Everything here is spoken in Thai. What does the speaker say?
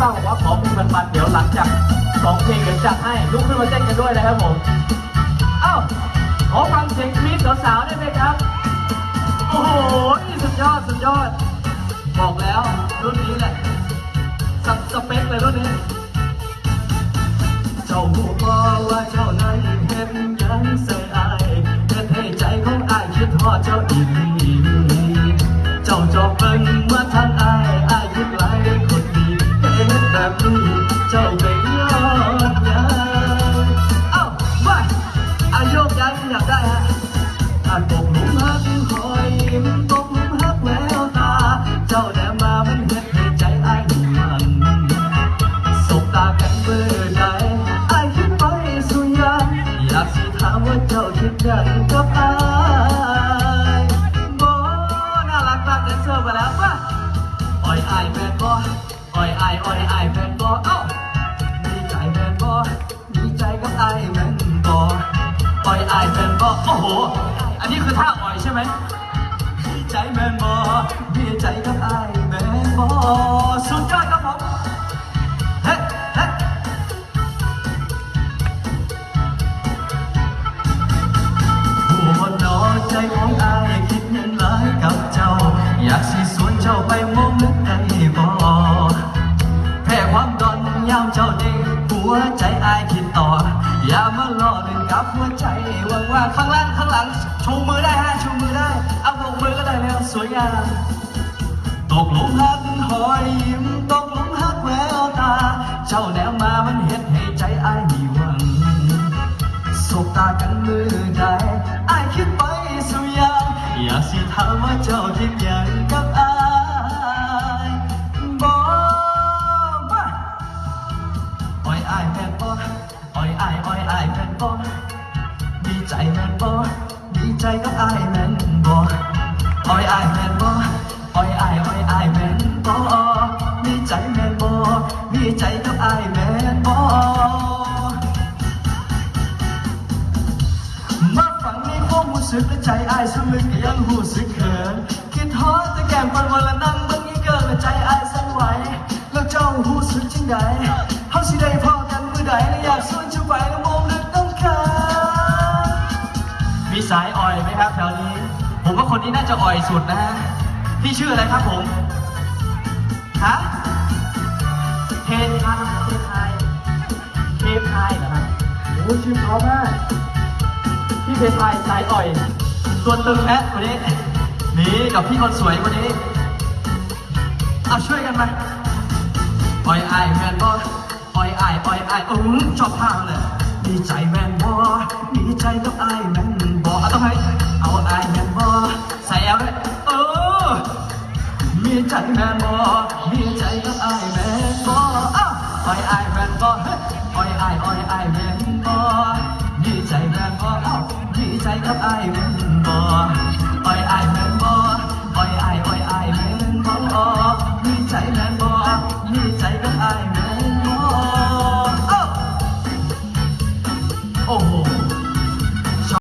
ป้าๆบอกว่าขอเพลงมันๆเดี๋ยวหลังจากสองเพลงเดี๋ยวจัดให้ลุกขึ้นมาเต้นกันด้วยนะครับผมเอ้าขอฟังเสียงกรี๊ดสาวๆได้ไหมครับ โอ้โหสุดยอดสุดยอด บอกแล้วรุ่นนี้แหละสสเปคเลยรุ่นนี้ เจ้าหูบอว่าเจ้านั้นเห็นยังใส่อายเห็นให้ใจของอายคิดทอดเจ้าอีก ถามว่าเจ้าคิดยังกับอายโบน่ารักมากเดนเซอร์ไปแล้วป่ะอ่อยอายแมนบออ่อยอายอ่อยอายแมนบอเอ้าดีใจแมนบอดีใจกับอายแมนบออ่อยอายแมนบอโอ้โห อันนี้คือท่าอ่อยใช่ไหม ยามเจ้าเด้หัวใจอายคิดต่อ อย่ามาล่อเล่นกับหัวใจว่างว่าข้างล่างข้างหลังชูมือได้ฮะชูมือได้ เอาโบกมือก็ได้แล้วสวยงามตกหลุมรักหอยยิ้มตกหลุมรักแววตา เจ้าแนวมามันเห็นให้ใจอายมีหวังสบตากันมือใดอายคิดไปสุยังอยากสิถามว่าเจ้าคิดหยังกัายแม่นบ่อ้อยอายอ้อยอายแม่นบ่ดีใจแม่นบ่ดีใจกับอายแม่นบ่อ้อยอายแม่นบ่อ้อยอายอ้อยอายแม่นบ่ดีใจแม่นบ่ดีใจกับอายแม่นบ่มาฟังในความรู้สึกและใจอายสำลึกยังหูสึกเขินคิดฮอดแต่แก้มปันวันละนั่งเบิ่งอีเกินและใจอายสั่นไหวแล้วเจ้าหูสึกจังใดเฮาสิได้พอ นมื้อใดและอยากชวนเจ้าไปแล้วมองลึกต้องการมีสายอ่อยไหมครับแถวนี้ ผมว่าคนนี้น่าจะอ่อยสุดนะฮะพี่ชื่ออะไรครับผมฮะเทนครับเทนไทยเทนไทยเหรอครับโอ้ชื่อเพรามากพี่เทพทยสายอ่อย ตัวตึงแอดวันนี้นี่กับพี่คนสวยวันนี้เอาช่วยกันมอ่อยอายแมนบ อ่อยอายอ่อยอายอือชอบพางเลยดีใจแมนบอดีใจกับอายแมนบอต้องให้เอาอายแมนบอใส่เอาเลยเออมีใจแมนบอมีใจกับอายแมนบออ้าวอ่อยอายแมนบอเฮ้ยอ่อยอายอ่อยอายแมนบอมีใจแมนบออ้าวมีใจกับอายแมนบอ